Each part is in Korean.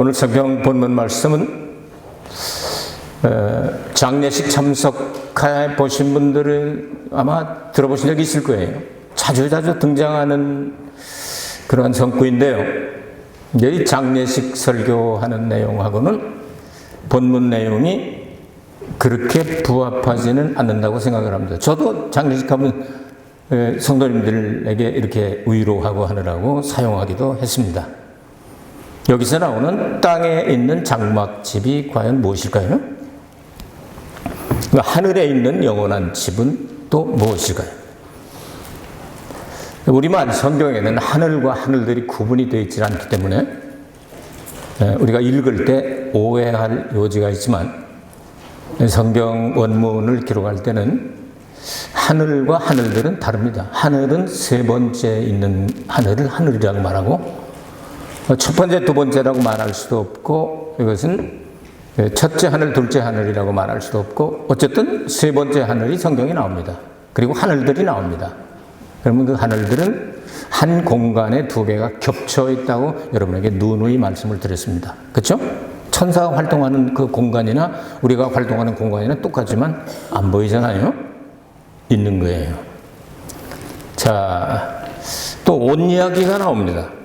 오늘 성경 본문 말씀은 어, 장례식 참석해 보신 분들은 아마 들어보신 적이 있을 거예요. 자주 자주 등장하는 그러한 성구인데요. 이 장례식 설교하는 내용하고는 본문 내용이 그렇게 부합하지는 않는다고 생각을 합니다. 저도 장례식 하면 에, 성도님들에게 이렇게 위로하고 하느라고 사용하기도 했습니다. 여기서 나오는 땅에 있는 장막집이 과연 무엇일까요? 그 하늘에 있는 영원한 집은 또 무엇일까요? 우리말 성경에는 하늘과 하늘들이 구분이 되어 있지 않기 때문에 에, 우리가 읽을 때 오해할 여지가 있지만 성경 원문을 기록할 때는 하늘과 하늘들은 다릅니다. 하늘은 세 번째 있는 하늘을 하늘이라고 말하고 첫 번째, 두 번째라고 말할 수도 없고 이것은 첫째 하늘, 둘째 하늘이라고 말할 수도 없고 어쨌든 세 번째 하늘이 성경에 나옵니다. 그리고 하늘들이 나옵니다. 그러면 그 하늘들은 한 공간에 두 개가 겹쳐 있다고 여러분에게 누누이 말씀을 드렸습니다. 그렇죠? 천사가 활동하는 그 공간이나 우리가 활동하는 공간이나 똑같지만 안 보이잖아요. 있는 거예요. 자, 또옷 이야기가 나옵니다.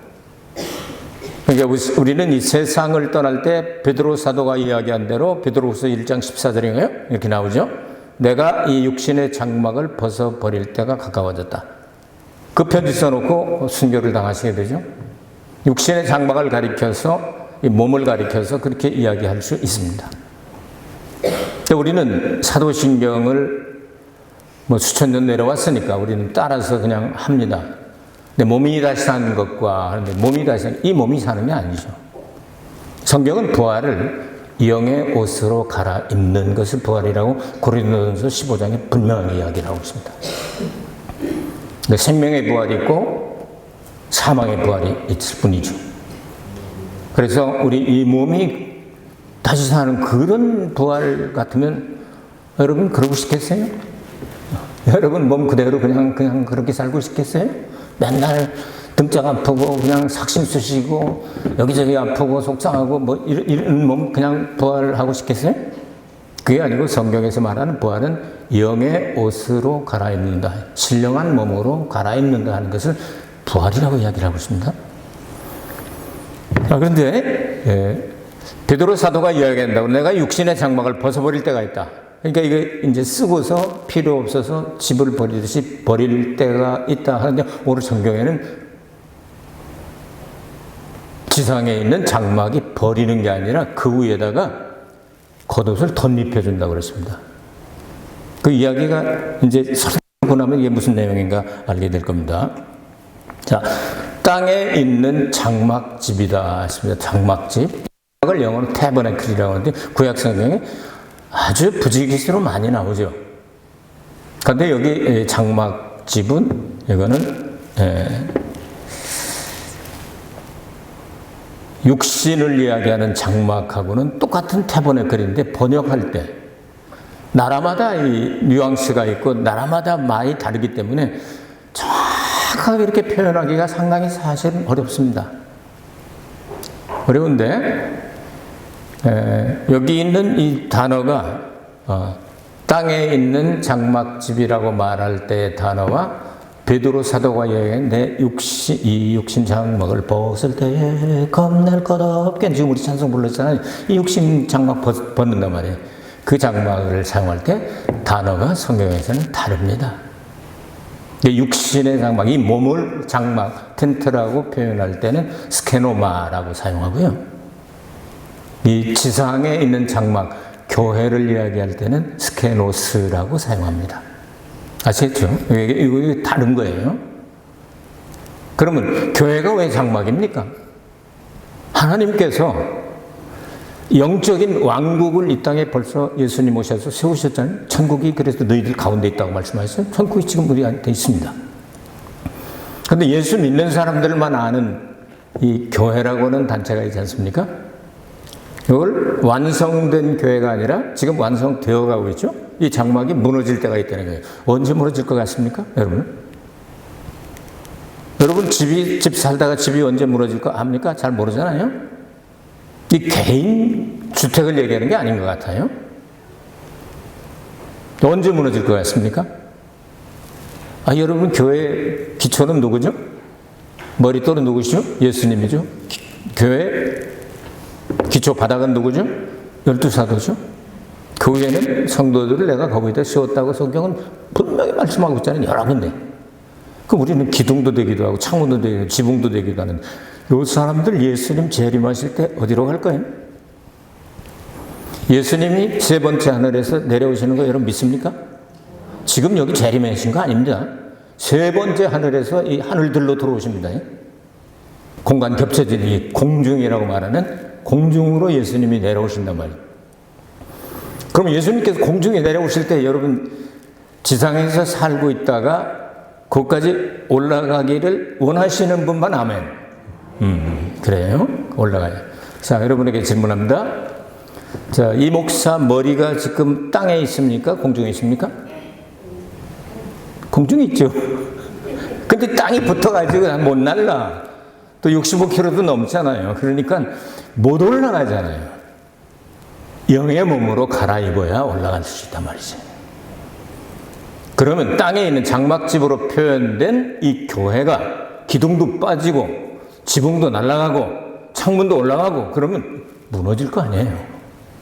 그러니까 우리는 이 세상을 떠날 때 베드로 사도가 이야기한 대로 베드로후서 1장 14절인가요? 이렇게 나오죠. 내가 이 육신의 장막을 벗어 버릴 때가 가까워졌다. 그 편지 써놓고 순교를 당하시게 되죠. 육신의 장막을 가리켜서 이 몸을 가리켜서 그렇게 이야기할 수 있습니다. 우리는 사도신경을 뭐 수천 년 내려왔으니까 우리는 따라서 그냥 합니다. 근데 몸이 다시 사는 것과 하는데 몸이 다시 사는, 이 몸이 사는 게 아니죠. 성경은 부활을 영의 옷으로 갈아입는 것을 부활이라고 고린도전서 15장에 분명하게 이야기를 하고 있습니다. 근데 생명의 부활이 있고 사망의 부활이 있을 뿐이죠. 그래서 우리 이 몸이 다시 사는 그런 부활 같으면 여러분 그러고 싶겠어요? 여러분 몸 그대로 그냥 그냥 그렇게 살고 싶겠어요? 맨날 등짝 아프고 그냥 삭심 쑤시고 여기저기 아프고 속상하고 뭐 이런, 이런 몸 그냥 부활하고 싶겠어요? 그게 아니고 성경에서 말하는 부활은 영의 옷으로 갈아입는다. 신령한 몸으로 갈아입는다 하는 것을 부활이라고 이야기를 하고 있습니다. 아, 그런데 예, 베드로 사도가 이야기한다고 내가 육신의 장막을 벗어버릴 때가 있다. 그러니까 이게 이제 쓰고서 필요 없어서 집을 버리듯이 버릴 때가 있다 하는데 오늘 성경에는 지상에 있는 장막이 버리는 게 아니라 그 위에다가 겉옷을 덧입혀 준다고 그랬습니다. 그 이야기가 이제 설명하고 나면 이게 무슨 내용인가 알게 될 겁니다. 자, 땅에 있는 장막집이다 했습니다. 장막집. 이걸 영어로 태버네클이라고 하는데 구약 성경에 아주 부지기수로 많이 나오죠. 그런데 여기 장막집은 이거는 육신을 이야기하는 장막하고는 똑같은 태버네클인데 번역할 때 나라마다 이 뉘앙스가 있고 나라마다 많이 다르기 때문에 정확하게 이렇게 표현하기가 상당히 사실은 어렵습니다. 어려운데 에, 여기 있는 이 단어가 어, 땅에 있는 장막집이라고 말할 때의 단어와 베드로 사도가 얘기한 내 육신 이 육신 장막을 벗을 때에 겁낼 것 없게 지금 우리 찬송 불렀잖아요. 이 육신 장막 벗, 벗는단 말이에요. 그 장막을 사용할 때 단어가 성경에서는 다릅니다. 육신의 장막, 이 몸을 장막, 텐트라고 표현할 때는 스케노마라고 사용하고요. 이 지상에 있는 장막, 교회를 이야기할 때는 스케노스라고 사용합니다. 아시겠죠? 이게, 이거 다른 거예요. 그러면 교회가 왜 장막입니까? 하나님께서 영적인 왕국을 이 땅에 벌써 예수님 오셔서 세우셨잖아요. 천국이 그래서 너희들 가운데 있다고 말씀하셨어요. 천국이 지금 우리한테 있습니다. 그런데 예수 믿는 사람들만 아는 이 교회라고 하는 단체가 있지 않습니까? 이걸 완성된 교회가 아니라 지금 완성되어 가고 있죠. 이 장막이 무너질 때가 있다는 거예요. 언제 무너질 것 같습니까? 여러분? 여러분 집이 집 살다가 집이 언제 무너질 거 압니까? 잘 모르잖아요. 이 개인 주택을 얘기하는 게 아닌 것 같아요. 언제 무너질 것 같습니까? 아, 여러분, 교회 기초는 누구죠? 머릿돌은 누구시죠? 예수님이죠? 기- 교회 기초 바닥은 누구죠? 열두 사도죠? 그 위에는 성도들을 내가 거기다 씌웠다고 성경은 분명히 말씀하고 있잖아요. 여러 군데. 그 우리는 기둥도 되기도 하고 창문도 되기도 지붕도 되기도 하는 요 사람들 예수님 재림하실 때 어디로 갈 거예요? 예수님이 세 번째 하늘에서 내려오시는 거 여러분 믿습니까? 지금 여기 재림하신 거 아닙니다. 세 번째 하늘에서 이 하늘들로 들어오십니다. 공간 겹쳐진 이 공중이라고 말하는 공중으로 예수님이 내려오신단 말이에요. 그럼 예수님께서 공중에 내려오실 때 여러분 지상에서 살고 있다가 거기까지 올라가기를 원하시는 분만 아멘. 음, 그래요? 올라가요. 자, 여러분에게 질문합니다. 자, 이 목사 머리가 지금 땅에 있습니까? 공중에 있습니까? 공중에 있죠. 근데 땅이 붙어가지고 못 날라. 또 65km도 넘잖아요. 그러니까 못 올라가잖아요. 영의 몸으로 갈아입어야 올라갈 수 있단 말이죠. 그러면 땅에 있는 장막집으로 표현된 이 교회가 기둥도 빠지고 지붕도 날아가고 창문도 올라가고 그러면 무너질 거 아니에요.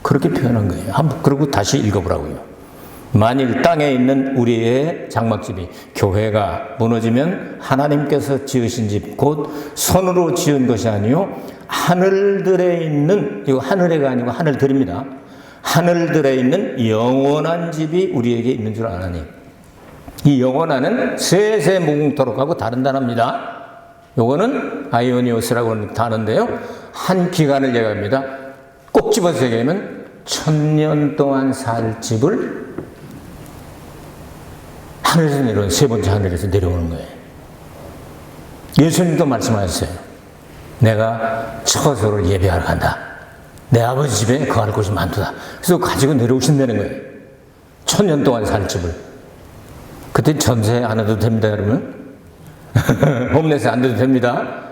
그렇게 표현한 거예요. 한번 그리고 다시 읽어보라고요. 만일 땅에 있는 우리의 장막집이 교회가 무너지면 하나님께서 지으신 집 곧 손으로 지은 것이 아니요 하늘들에 있는 이거 하늘에가 아니고 하늘들입니다. 하늘들에 있는 영원한 집이 우리에게 있는 줄 아나니 이 영원한은 세세 무궁토록 하고 다른 단어입니다. 요거는 아이오니오스라고 하는 단어인데요. 한 기간을 얘기합니다. 꼭 집어서 얘기하면 천년 동안 살 집을 하늘에서 내려온 세 번째 하늘에서 내려오는 거예요. 예수님도 말씀하셨어요. 내가 처소를 예배하러 간다. 내 아버지 집에 거할 곳이 많도다. 그래서 가지고 내려오신다는 거예요. 천년 동안 살 집을. 그때 전세 안 해도 됩니다, 여러분. 홈레스 안 해도 됩니다.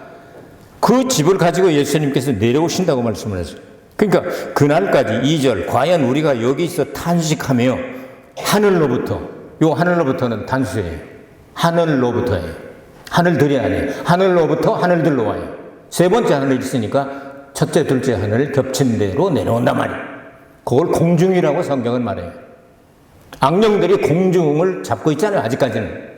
그 집을 가지고 예수님께서 내려오신다고 말씀을 하죠. 그러니까 그날까지 2절 과연 우리가 여기서 탄식하며 하늘로부터 요 하늘로부터는 단수예요. 하늘로부터예요. 하늘들이 아니에요. 하늘로부터 하늘들로 와요. 세 번째 하늘이 있으니까 첫째, 둘째 하늘 겹친 대로 내려온단 말이에요. 그걸 공중이라고 성경은 말해요. 악령들이 공중을 잡고 있잖아요. 아직까지는.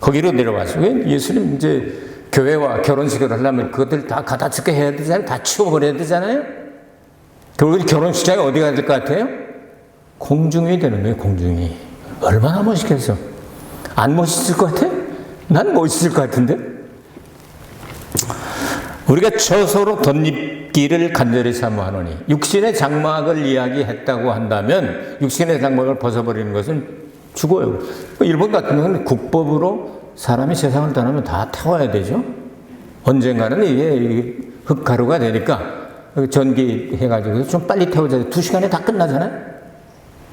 거기로 내려와서 왜 예수님 이제 교회와 결혼식을 하려면 그것들 다 갖다 죽게 해야 되잖아요. 다 치워버려야 되잖아요. 결국 결혼식장이 어디 가야 될 것 같아요? 공중이 되는 거예요. 공중이. 얼마나 멋있겠어. 안 멋있을 것 같아? 난 멋있을 것 같은데? 우리가 처소로 덧입기를 간절히 사모하노니 육신의 장막을 이야기했다고 한다면 육신의 장막을 벗어버리는 것은 죽어요. 일본 같은 경우는 국법으로 사람이 세상을 떠나면 다 태워야 되죠. 언젠가는 이게 흑가루가 되니까 전기 해가지고 좀 빨리 태우자. 두 시간에 다 끝나잖아요.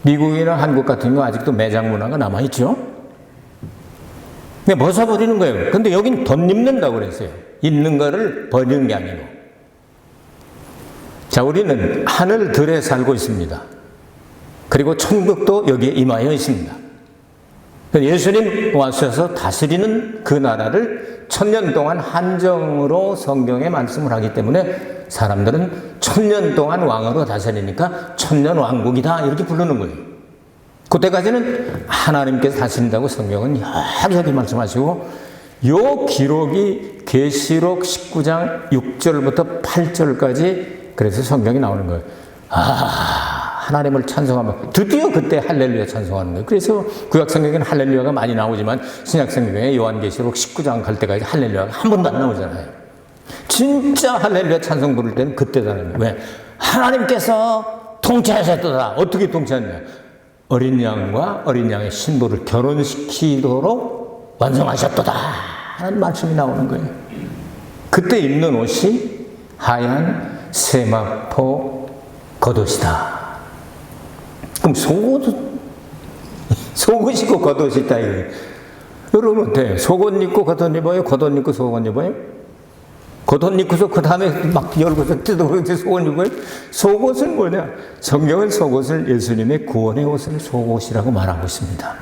미국이나 한국 같은 경우 아직도 매장 문화가 남아있죠. 벗어버리는 거예요. 근데 여긴 덧입는다고 그랬어요. 있는 거를 버리는 게 아니고. 자, 우리는 하늘 들에 살고 있습니다. 그리고 천국도 여기에 임하여 있습니다. 예수님 와셔서 다스리는 그 나라를 천년 동안 한정으로 성경에 말씀을 하기 때문에 사람들은 천년 동안 왕으로 다스리니까 천년 왕국이다 이렇게 부르는 거예요. 그때까지는 하나님께서 다스린다고 성경은 여기저기 말씀하시고 요 기록이 계시록 19장 6절부터 8절까지 그래서 성경이 나오는 거예요. 아 하나님을 찬송하면 드디어 그때 할렐루야 찬송하는 거예요. 그래서 구약 성경에는 할렐루야가 많이 나오지만 신약 성경에 요한계시록 19장 갈 때까지 할렐루야가 한 번도 안 나오잖아요. 진짜 할렐루야 찬송 부를 때는 그때잖아요. 왜? 하나님께서 통치하셨다. 어떻게 통치했냐? 어린 양과 어린 양의 신부를 결혼시키도록 완성하셨도다. 하는 말씀이 나오는 거예요. 그때 입는 옷이 하얀 세마포 겉옷이다. 그럼 속옷, 속옷 입고 겉옷 있다. 여러분 어때요? 속옷 입고 겉옷 입어요? 겉옷 입고 속옷 입어요? 겉옷 입고서 그 다음에 막 열고서 뜯어보는데 속옷 입고 속옷은 뭐냐? 성경은 속옷을 예수님의 구원의 옷을 속옷이라고 말하고 있습니다.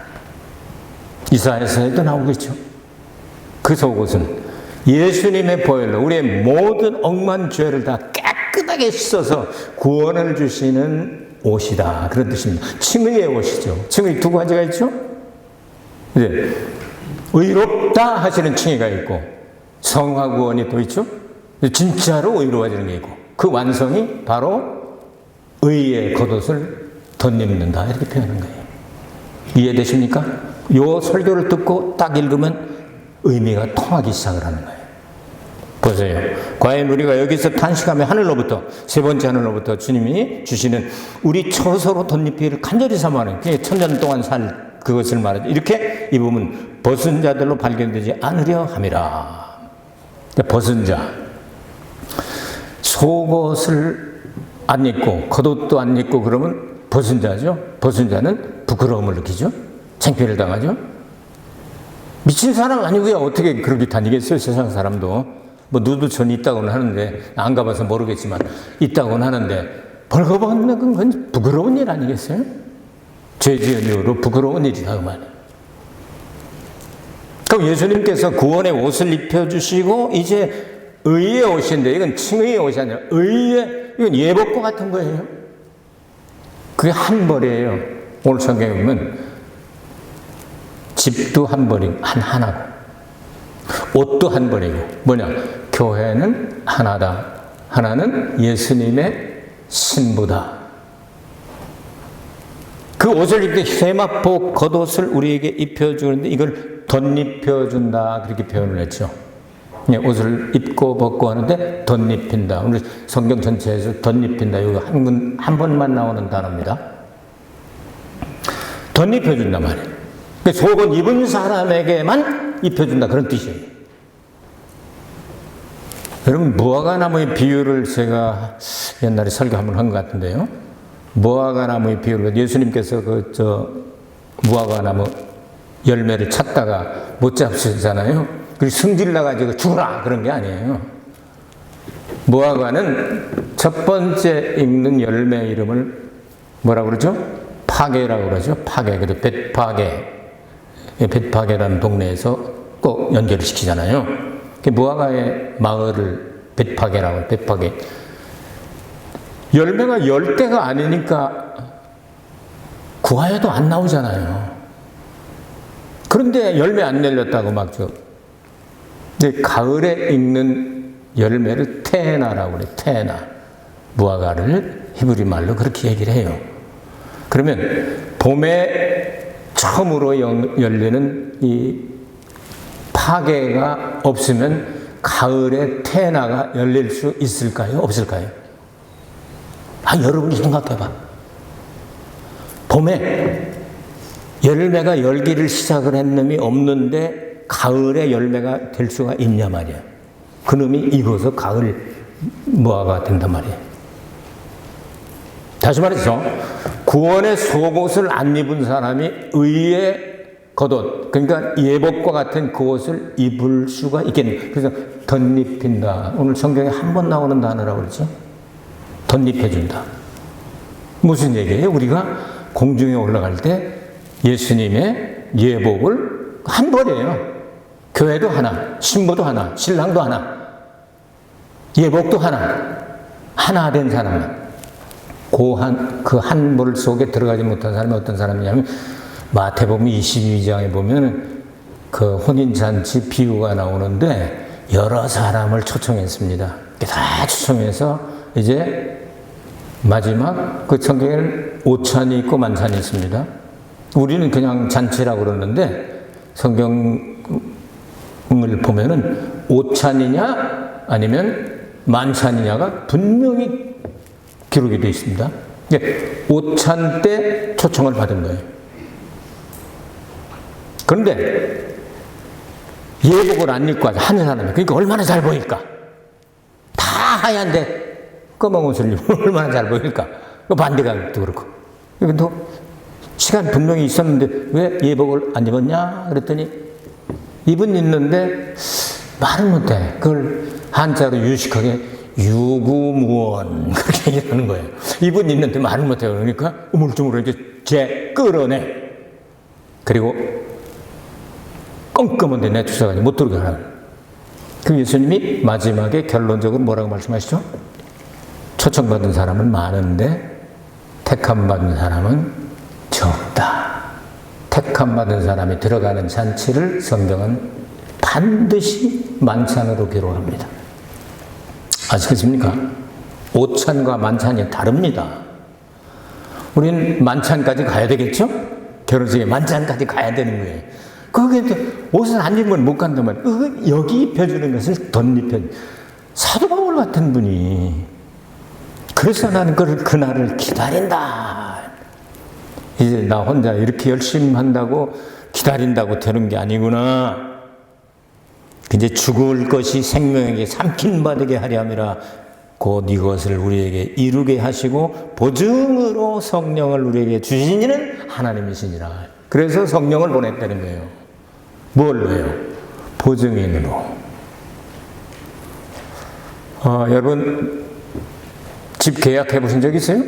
이사야서에도 나오겠죠. 그 속옷은 예수님의 보혈로 우리의 모든 억만 죄를 다 깨끗하게 씻어서 구원을 주시는 옷이다. 그런 뜻입니다. 칭의의 옷이죠. 칭의 두 가지가 있죠. 이제 의롭다 하시는 칭의가 있고 성화 구원이 또 있죠. 진짜로 의로워지는 게 있고 그 완성이 바로 의의 겉옷을 덧입는다 이렇게 표현하는 거예요. 이해되십니까? 요 설교를 듣고 딱 읽으면 의미가 통하기 시작을 하는 거예요. 보세요. 과연 우리가 여기서 탄식하며 하늘로부터 세 번째 하늘로부터 주님이 주시는 우리 처소로 덧입히를 간절히 사모하는 그게 천년 동안 살 그것을 말하죠. 이렇게 이 부분 벗은 자들로 발견되지 않으려 함이라. 벗은 자 속옷을 안 입고 겉옷도 안 입고 그러면 벗은 자죠. 벗은 자는 부끄러움을 느끼죠. 창피를 당하죠. 미친 사람 아니고요. 어떻게 그렇게 다니겠어요, 세상 사람도. 뭐 누드 전 있다고는 하는데 안 가봐서 모르겠지만 있다고는 하는데 벌거벗는 건 부끄러운 일 아니겠어요? 죄 지은 이후로 부끄러운 일이다 그 말이에요. 그럼 예수님께서 구원의 옷을 입혀주시고 이제 의의 옷인데 이건 칭의의 옷이 아니라 의의 이건 예복과 같은 거예요. 그게 한 벌이에요. 오늘 성경에 보면 집도 한 벌이고 한 하나고 옷도 한 벌이고 뭐냐 교회는 하나다. 하나는 예수님의 신부다. 그 옷을 입게 세마포 겉옷을 우리에게 입혀주는데 이걸 덧입혀준다 그렇게 표현을 했죠. 예, 옷을 입고 벗고 하는데 덧입힌다. 오늘 성경 전체에서 덧입힌다. 이거 한, 번, 한 번만 나오는 단어입니다. 덧입혀준단 말이에요. 그 속옷 입은 사람에게만 입혀준다. 그런 뜻이에요. 여러분, 무화과 나무의 비유를 제가 옛날에 설교 한번 한 것 같은데요. 무화과 나무의 비유를 예수님께서 그, 저, 무화과 나무 열매를 찾다가 못 잡으시잖아요. 그리고 승질 나가지고 죽어라! 그런 게 아니에요. 무화과는 첫 번째 읽는 열매 이름을 뭐라 그러죠? 파괴라고 그러죠. 파괴. 그래도 벳파괴. 벳파괴라는 동네에서 꼭 연결을 시키잖아요. 그 무화과의 마을을 벳파괴라고 벳파괴. 열매가 열 대가 아니니까 구하여도 안 나오잖아요. 그런데 열매 안 내렸다고 막 저. 근데 가을에 익는 열매를 테나라고 그래. 테나. 무화과를 히브리 말로 그렇게 얘기를 해요. 그러면 봄에 처음으로 열리는 이 파괴가 없으면 가을에 테나가 열릴 수 있을까요? 없을까요? 아, 여러분이 생각해봐. 봄에 열매가 열기를 시작을 한 놈이 없는데 가을에 열매가 될 수가 있냐 말이야. 그 놈이 익어서 가을 무화가 된단 말이야. 다시 말해서 구원의 속옷을 안 입은 사람이 의의 겉옷, 그러니까 예복과 같은 그 옷을 입을 수가 있겠네. 그래서 덧입힌다. 오늘 성경에 한 번 나오는 단어라고 그러죠. 덧입혀준다. 무슨 얘기예요? 우리가 공중에 올라갈 때 예수님의 예복을 한 벌이에요. 교회도 하나, 신부도 하나, 신랑도 하나, 예복도 하나, 하나 된 사람은 고한 그한벌 속에 들어가지 못한 사람이 어떤 사람이냐면 마태복음 22장에 보면 그 혼인잔치 비유가 나오는데 여러 사람을 초청했습니다. 다 초청해서 이제 마지막 그 성경에는 오찬이 있고 만찬이 있습니다. 우리는 그냥 잔치라고 그러는데 성경을 보면은 오찬이냐 아니면 만찬이냐가 분명히 기록이 되어 있습니다. 오찬 때 초청을 받은 거예요. 그런데 예복을 안 입고 한 사람이 그러니까 얼마나 잘 보일까? 다 하얀데 검은 옷을 입으면 얼마나 잘 보일까? 그 반대가 또 그렇고. 근데 시간 분명히 있었는데 왜 예복을 안 입었냐? 그랬더니 입은 있는데 말을 못해. 그걸 한자로 유식하게 유구무원 그렇게 얘기하는 거예요. 이분 있는데 말을 못해요. 그러니까 우물쭈물 이렇게 재 끌어내. 그리고 껌껌한데 내쫓아가지고 못 들게 하는. 그 예수님이 마지막에 결론적으로 뭐라고 말씀하시죠? 초청받은 사람은 많은데 택함 받은 사람은 적다. 택함 받은 사람이 들어가는 잔치를 성경은 반드시 만찬으로 기록합니다. 아시겠습니까? 오찬과 만찬이 다릅니다. 우리는 만찬까지 가야 되겠죠? 결혼식에 만찬까지 가야 되는 거예요. 그게 또 옷을 안 입으면 못 간다면 그 여기 입혀주는 것을 덧입혀 사도 바울 같은 분이 그래서 나는 그 그날을 기다린다. 이제 나 혼자 이렇게 열심히 한다고 기다린다고 되는 게 아니구나. 이제 죽을 것이 생명에게 삼킨 바되게 하려함이라 곧 이것을 우리에게 이루게 하시고 보증으로 성령을 우리에게 주시니는 하나님이시니라. 그래서 성령을 보냈다는 거예요. 뭘로요? 보증인으로. 어, 여러분 집 계약해 보신 적 있어요?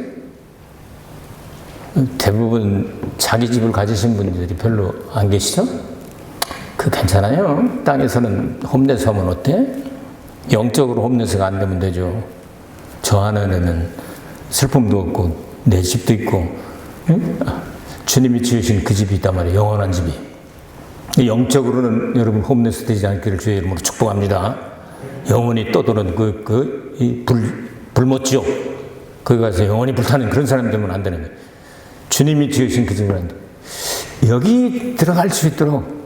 대부분 자기 집을 가지신 분들이 별로 안 계시죠? 그 괜찮아요. 땅에서는 홈레스 하면 어때? 영적으로 홈레스가 안 되면 되죠. 저 안에는 슬픔도 없고 내 집도 있고 응? 주님이 지으신 그 집이 있단 말이에요. 영원한 집이. 영적으로는 여러분 홈레스 되지 않기를 주의 이름으로 축복합니다. 영원히 떠도는 그, 그, 이 불, 불못지옥. 거기 가서 영원히 불타는 그런 사람 되면 안 되는 거예요. 주님이 지으신 그 집을 안 돼. 여기 들어갈 수 있도록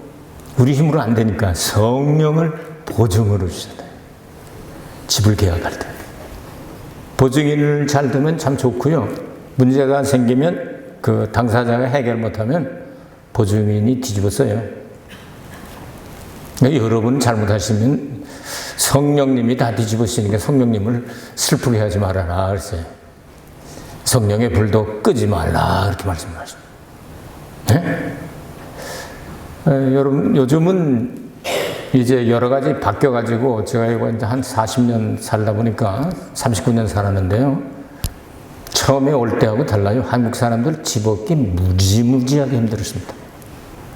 우리 힘으로 안 되니까 성령을 보증으로 주잖아요. 집을 계약할 때. 보증인을 잘 두면 참 좋고요. 문제가 생기면 그 당사자가 해결 못하면 보증인이 뒤집어 써요. 여러분 잘못하시면 성령님이 다 뒤집어 쓰니까 성령님을 슬프게 하지 말아라. 그랬어요. 성령의 불도 끄지 말라. 그렇게 말씀하셨어요. 네? 에, 여러분, 요즘은 이제 여러 가지 바뀌어 가지고 제가 이거 이제 한 40년 살다 보니까 39년 살았는데요. 처음에 올 때하고 달라요. 한국 사람들 집 얻기 무지무지하게 힘들었습니다.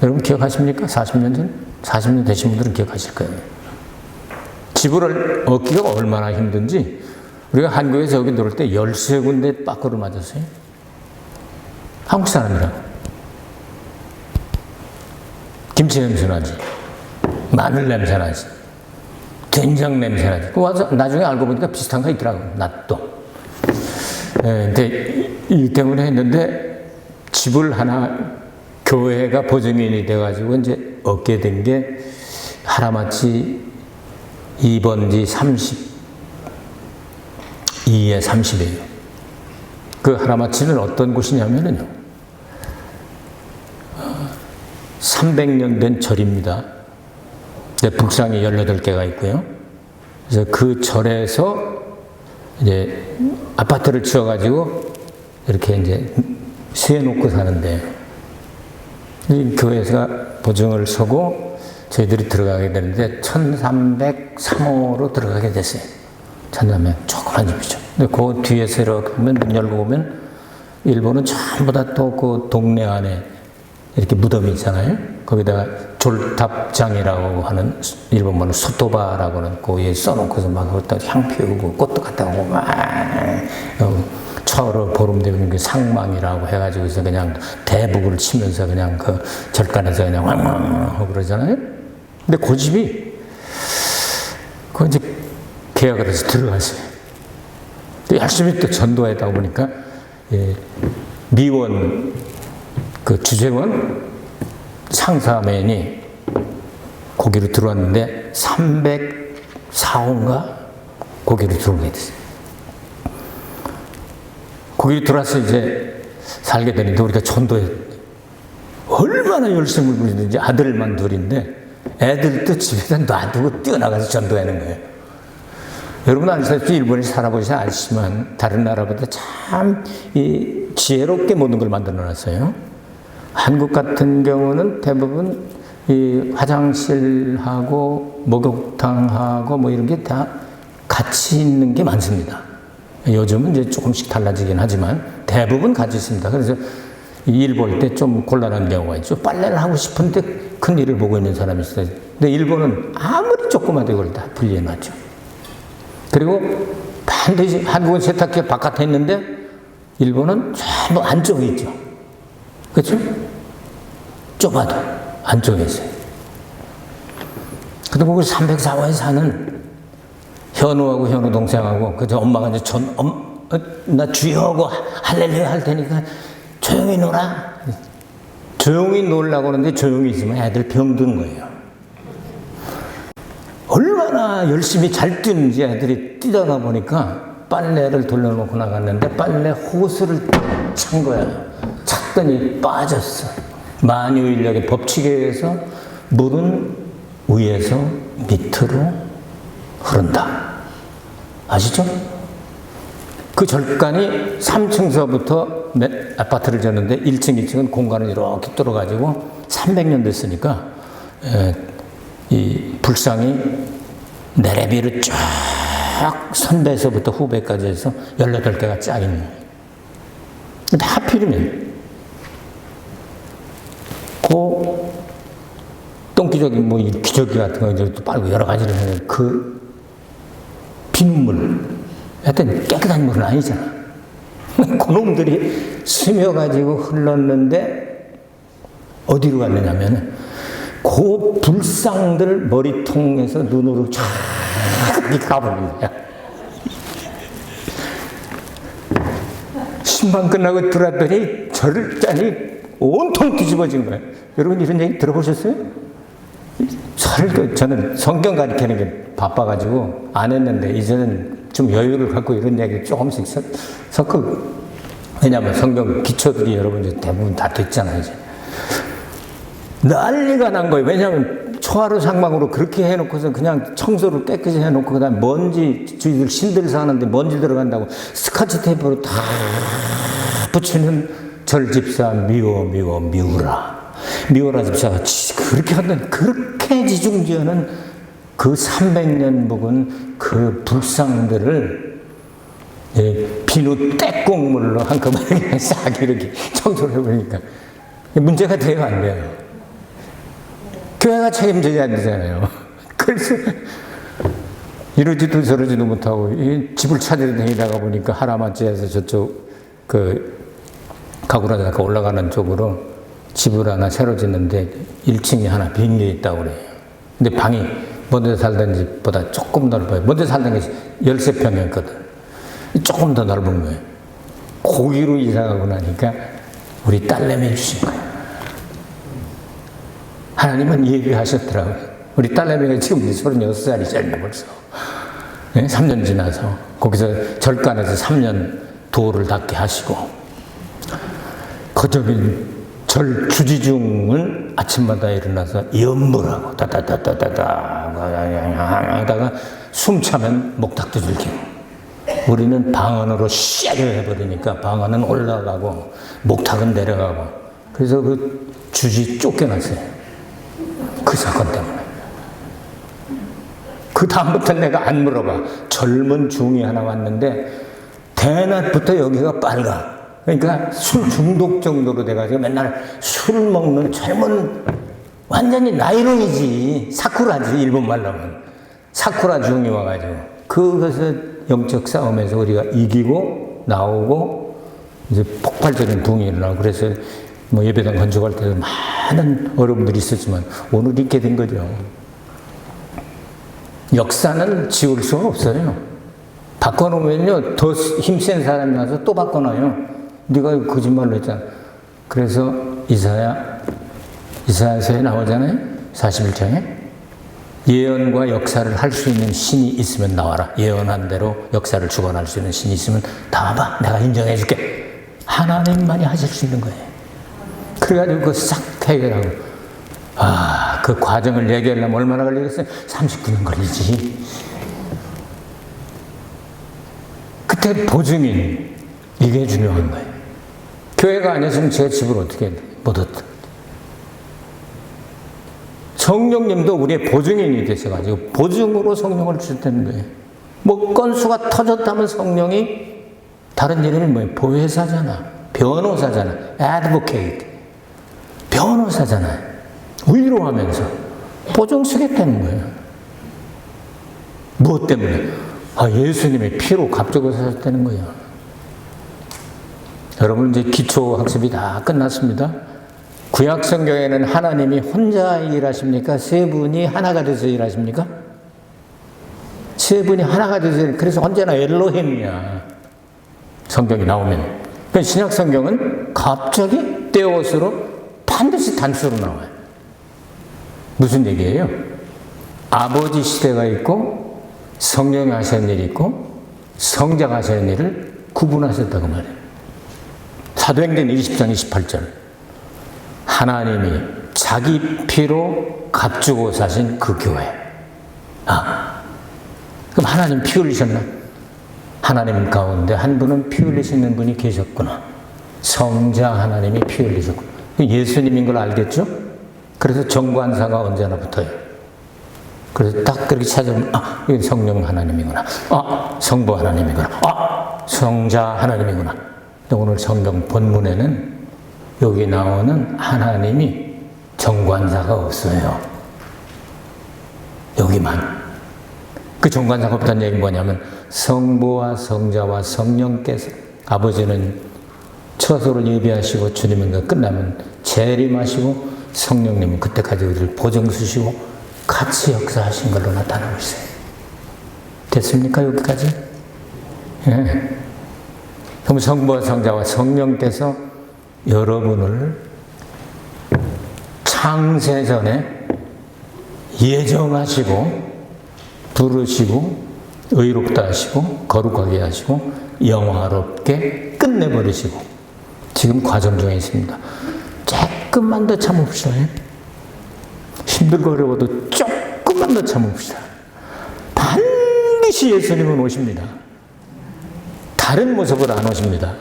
여러분 기억하십니까? 40년 전? 40년 되신 분들은 기억하실 거예요. 집을 얻기가 얼마나 힘든지 우리가 한국에서 여기 들어올 때 13군데 빠꾸를 맞았어요. 한국 사람이라고. 김치 냄새 나지. 마늘 냄새 나지. 된장 냄새 나지. 그 와서 나중에 알고 보니까 비슷한 거 있더라고. 낫도. 예, 근데 이 때문에 했는데 집을 하나 교회가 보증인이 돼가지고 이제 얻게 된 게 하나마치 2번지 32에 30이에요. 그 하나마치는 어떤 곳이냐면요. 300년 된 절입니다. 북상이 18개가 있고요. 그래서 그 절에서 이제 아파트를 지어가지고 이렇게 이제 세놓고 사는데 이 교회가 보증을 서고 저희들이 들어가게 되는데 1303호로 들어가게 됐어요. 1300 조그만 집이죠. 근데 그 뒤에서 이렇게 보면 문 열고 보면 일본은 전부 다 또 그 동네 안에 이렇게 무덤이 있잖아요. 거기다가 졸탑장이라고 하는 일본말로 소토바라고는 거기에 써놓고서 막 거기다 향 피우고 꽃도 갖다 오고 막 철을 보름 되면 그 상망이라고 해가지고 서 그냥 대북을 치면서 그냥 그 절간에서 그냥 왕왕 하고 그러잖아요. 근데 그 집이 그 이제 계약을 해서 들어갔어요. 또 열심히 또 전도하다 보니까 예, 미원 그 주재원 상사맨이 거기로 들어왔는데 304호인가 거기로 들어오게 됐어요. 거기로 들어와서 이제 살게 되는데 우리가 전도에 얼마나 열심을 부리는지 아들만 둘인데 애들도 집에다 놔두고 뛰어나가서 전도하는 거예요. 여러분 아시다시피 일본에 살아보시 아시지만 다른 나라보다 참 지혜롭게 모든 걸 만들어 놨어요. 한국 같은 경우는 대부분 이 화장실하고 목욕탕하고 뭐 이런 게 다 같이 있는 게 많습니다. 요즘은 이제 조금씩 달라지긴 하지만 대부분 같이 있습니다. 그래서 일 볼 때 좀 곤란한 경우가 있죠. 빨래를 하고 싶은데 큰 일을 보고 있는 사람이 있어요. 근데 일본은 아무리 조그마도 이걸 다 분리해 놨죠. 그리고 반드시 한국은 세탁기 바깥에 있는데 일본은 전부 안쪽에 있죠. 그렇죠? 좁아도 안쪽에 있어요. 근데 거기 304호에 사는 현우하고 현우 동생하고 그저 엄마가 이제 전, 엄, 어, 나 주여하고 할렐루야 할 테니까 조용히 놀아. 조용히 놀라고 그러는데 조용히 있으면 애들 병든 거예요. 얼마나 열심히 잘 뛰는지 애들이 뛰다가 보니까 빨래를 돌려놓고 나갔는데 빨래 호스를 찬 거야. 찼더니 빠졌어. 만유 인력의 법칙에 의해서 물은 위에서 밑으로 흐른다. 아시죠? 그 절간이 3층서부터 아파트를 졌는데 1층, 2층은 공간을 이렇게 뚫어가지고 300년 됐으니까 에, 이 불상이 내레비를 쫙 선배에서부터 후배까지 해서 18개가 쫙 있는 거예요. 근데 하필이면 그 똥기저귀 뭐 기저귀 같은 거 이제 또 빨고 여러 가지를 하는 그 빗물 하여튼 깨끗한 물은 아니잖아. 그놈들이 스며가지고 흘렀는데 어디로 갔느냐면 그 불상들 머리통에서 눈으로 쫙 가버린 거야. 신방 끝나고 들어왔더니 절단이 온통 뒤집어진 거예요. 여러분 이런 얘기 들어보셨어요? 설 저는 성경 가르치는 게 바빠가지고 안 했는데 이제는 좀 여유를 갖고 이런 얘기 조금씩 섞, 섞고 왜냐하면 성경 기초들이 여러분 이제 대부분 다 됐잖아요 이제 난리가 난 거예요 왜냐하면 초하루 상망으로 그렇게 해놓고서 그냥 청소를 깨끗이 해놓고 그다음 에 먼지 저희들 신들 사는데 먼지 들어간다고 스카치 테이프로 다 붙이는 절 집사 미워 미워 미우라 미워라 집사가 그렇게 하던 그렇게 지중지어는 그 300년 묵은 그 불상들을 예, 비누 떼국물로 한꺼번에 싹 이렇게 청소를 해버리니까 문제가 돼요 안 돼요? 교회가 책임져야 되잖아요. 그래서 이러지도 저러지도 못하고 집을 찾으러 다니다가 보니까 하나마치에서 저쪽 그 가구라다가 올라가는 쪽으로 집을 하나 새로 짓는데 1층에 하나 빈 게 있다고 그래요. 근데 방이 먼저 살던 집보다 조금 넓어요. 먼저 살던 게 13평이었거든. 조금 더 넓은 거예요. 고기로 이사가고 나니까 우리 딸내미 주신 거예요. 하나님은 예비하셨더라고요. 우리 딸내미가 지금 36살이잖아요, 벌써. 네? 3년 지나서. 거기서 절간에서 3년 도를 닦게 하시고. 거저긴 절 주지중은 아침마다 일어나서 연물하고 따다다다다다 하다가 숨 차면 목탁도 들키고 우리는 방언으로 샤려 해버리니까 방언은 올라가고 목탁은 내려가고 그래서 그 주지 쫓겨났어요. 그 사건 때문에. 그 다음부터 내가 안 물어봐. 젊은 중이 하나 왔는데 대낮부터 여기가 빨가 그러니까 술 중독 정도로 돼가지고 맨날 술 먹는 젊은 완전히 나이롱이지 사쿠라지 일본 말로 하면 사쿠라 중이 와가지고 그것을 영적 싸움에서 우리가 이기고 나오고 이제 폭발적인 붕이 일어나고 그래서 뭐 예배당 건축할 때도 많은 어려움들이 있었지만 오늘 있게 된 거죠. 역사는 지울 수가 없어요. 바꿔놓으면요 더 힘센 사람이 와서 또 바꿔놔요. 네가 거짓말로 했잖아. 그래서 이사야, 이사야서에 나오잖아요. 41장에. 예언과 역사를 할 수 있는 신이 있으면 나와라. 예언한 대로 역사를 주관할 수 있는 신이 있으면 나와봐. 내가 인정해 줄게. 하나님만이 하실 수 있는 거예요. 그래가지고 그싹 해결하고. 아, 그 과정을 얘기하려면 얼마나 걸리겠어요? 39년 걸리지. 그때 보증인, 이게 중요한 거예요. 교회가 아니었으면 제가 집을 어떻게 못 얻다. 성령님도 우리의 보증인이 되셔가지고 보증으로 성령을 주셨다는 거예요. 뭐 건수가 터졌다면 성령이 다른 이름이 뭐예요? 보혜사잖아. 변호사잖아. advocate. 변호사잖아요. 위로하면서 보증쓰겠다는 거예요. 무엇 때문에? 아, 예수님의 피로 갑자기 사셨다는 거예요. 여러분 이제 기초 학습이 다 끝났습니다. 구약 성경에는 하나님이 혼자 일하십니까? 세 분이 하나가 돼서 일하십니까? 세 분이 하나가 돼서 일- 그래서 언제나 엘로힘이야. 성경이 나오면. 그 신약 성경은 갑자기 떼옷으로 반드시 단수로 나와요. 무슨 얘기예요? 아버지 시대가 있고 성령이 하시는 일이 있고 성자가 하시는 일을 구분하셨다고 말해요. 사도행전 20장 28절. 하나님이 자기 피로 값주고 사신 그 교회. 아, 그럼 하나님 피 흘리셨나? 하나님 가운데 한 분은 피 흘리시는 분이 계셨구나. 성자 하나님이 피 흘리셨구나. 예수님인 걸 알겠죠? 그래서 정관사가 언제나 붙어요. 그래서 딱 그렇게 찾아보면, 아, 이건 성령 하나님이구나. 아, 성부 하나님이구나. 아, 성자 하나님이구나. 오늘 성경 본문에는 여기 나오는 하나님이 정관사가 없어요. 여기만. 그 정관사가 없다는 얘기는 뭐냐면 성부와 성자와 성령께서 아버지는 처소를 예비하시고 주님은 그 끝나면 재림하시고 성령님은 그때까지 우리를 보증수시고 같이 역사하신 걸로 나타나고 있어요. 됐습니까? 여기까지? 예. 그럼 성부와 성자와 성령께서 여러분을 창세전에 예정하시고 부르시고 의롭다 하시고 거룩하게 하시고 영화롭게 끝내버리시고 지금 과정 중에 있습니다. 조금만 더 참읍시다. 힘들고 어려워도 조금만 더 참읍시다. 반드시 예수님은 오십니다. 다른 모습으로 안 오십니다.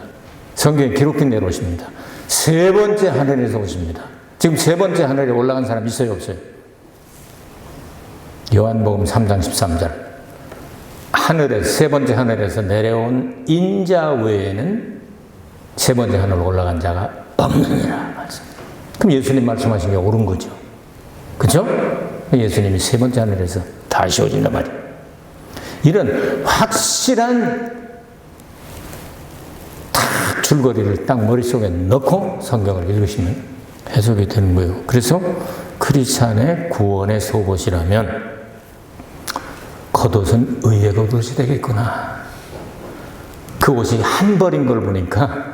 성경에 기록된 대로 오십니다. 세 번째 하늘에서 오십니다. 지금 세 번째 하늘에 올라간 사람 있어요, 없어요? 요한복음 3장 13절. 하늘에, 세 번째 하늘에서 내려온 인자 외에는 세 번째 하늘로 올라간 자가 없느니라. 그럼 예수님 말씀하신 게 옳은 거죠. 그죠? 예수님이 세 번째 하늘에서 다시 오신단 말이에요. 이런 확실한 딱 줄거리를 딱 머릿속에 넣고 성경을 읽으시면 해석이 되는 거예요. 그래서 크리스찬의 구원의 속옷이라면 겉옷은 의의 겉옷이 되겠구나. 그 옷이 한 벌인 걸 보니까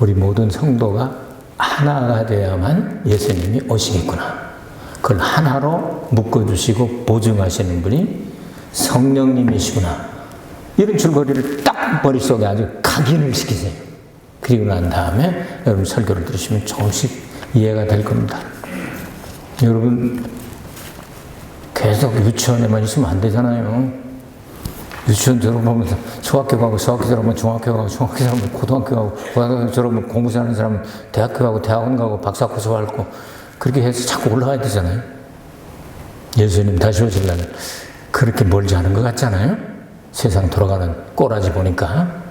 우리 모든 성도가 하나가 되어야만 예수님이 오시겠구나. 그걸 하나로 묶어주시고 보증하시는 분이 성령님이시구나. 이런 줄거리를 딱 머릿속에 아주 각인을 시키세요. 그리고 난 다음에 여러분 설교를 들으시면 조금씩 이해가 될 겁니다. 여러분, 계속 유치원에만 있으면 안 되잖아요. 유치원 졸업하면서 초학교 가고, 초학교 졸업하면 중학교 가고, 중학교 졸업하면 고등학교 가고, 고등학교 졸업하면 공부 잘하는 사람은 대학교 가고, 대학원 가고, 박사 코스 밟고, 그렇게 해서 자꾸 올라가야 되잖아요. 예수님 다시 오시려면 그렇게 멀지 않은 것 같잖아요. 세상 돌아가는 꼬라지 보니까.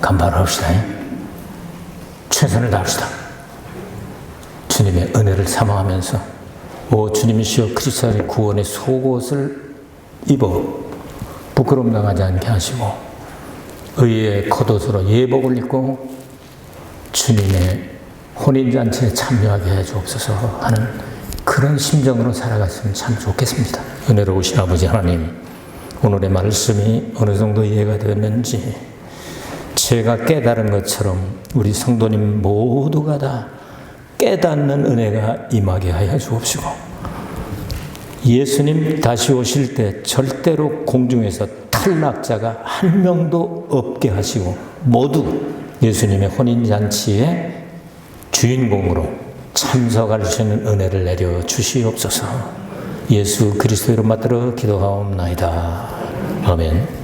간발을 합시다. 최선을 다합시다. 주님의 은혜를 사모하면서 오 주님이시여 그리스도의 구원의 속옷을 입어 부끄러움 당하지 않게 하시고 의의 겉옷으로 예복을 입고 주님의 혼인잔치에 참여하게 해 주옵소서 하는 그런 심정으로 살아갔으면 참 좋겠습니다. 은혜로우신 아버지 하나님 오늘의 말씀이 어느 정도 이해가 되었는지 제가 깨달은 것처럼 우리 성도님 모두가 다 깨닫는 은혜가 임하게 하여 주옵시고 예수님 다시 오실 때 절대로 공중에서 탈락자가 한 명도 없게 하시고 모두 예수님의 혼인잔치에 주인공으로 참석할 수 있는 은혜를 내려 주시옵소서 예수 그리스도 이름 받들어 기도하옵나이다. 아멘.